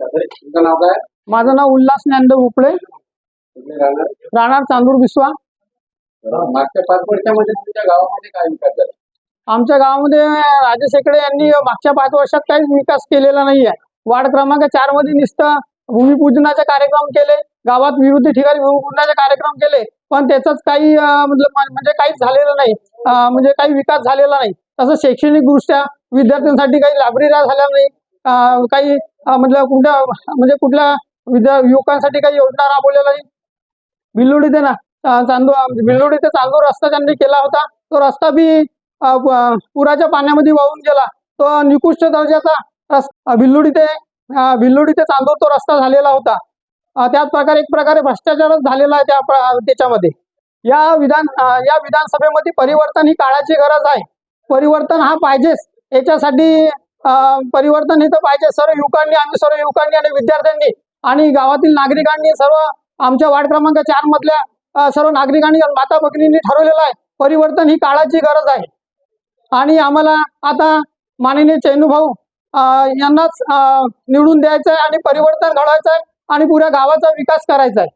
तुमचं नाव काय? माझं नाव उल्हास ज्ञानदेव उपळे. तुम्ही राहणार? राहणार चांदूर बिस्वा. मागच्या पाच वर्षामध्ये तुमच्या गावामध्ये काय विकास झाला? आमच्या गावामध्ये राजेश शेकडे यांनी मागच्या पाच वर्षात काहीच विकास केलेला नाहीये. वार्ड क्रमांक चारमध्ये नुसतं भूमिपूजनाचे कार्यक्रम केले गावात विविध ठिकाणी भूमिपूजनाचे कार्यक्रम केले पण त्याचाच काही म्हणजे काहीच झालेलं नाही. म्हणजे काही विकास झालेला नाही. तसं शैक्षणिक दृष्ट्या विद्यार्थ्यांसाठी काही लायब्रऱ्या झाल्या नाही काही म्हटलं कुठल्या म्हणजे कुठल्या विद्या युवकांसाठी काही योजना राबवलेल्या नाही? बिल्लोडी ते ना चांदू म्हणजे बिल्लोडी ते चांदूर रस्ता त्यांनी केला होता. तो रस्ता बी पुराच्या पाण्यामध्ये वाहून गेला. तो निकृष्ट दर्जाचा रस्ता भिल्लोडी ते बिल्लोडी ते चांदूर तो रस्ता झालेला होता. त्याच प्रकारे एक प्रकारे भ्रष्टाचारच झालेला आहे त्या त्याच्यामध्ये. या विधान या विधानसभेमध्ये परिवर्तन ही काळाची गरज आहे. परिवर्तन हा पाहिजेच. याच्यासाठी परिवर्तन हे तर पाहिजे. सर्व युवकांनी आम्ही सर्व युवकांनी आणि विद्यार्थ्यांनी आणि गावातील नागरिकांनी सर्व आमच्या वार्ड क्रमांक चार मधल्या सर्व नागरिकांनी आणि माता भगिनींनी ठरवलेलं आहे. परिवर्तन ही काळाची गरज आहे. आणि आम्हाला आता माननीय चैनूभाऊ भाऊ यांनाच अं, निवडून द्यायचं आहे आणि परिवर्तन घडवायचं आहे आणि पुऱ्या गावाचा विकास करायचा आहे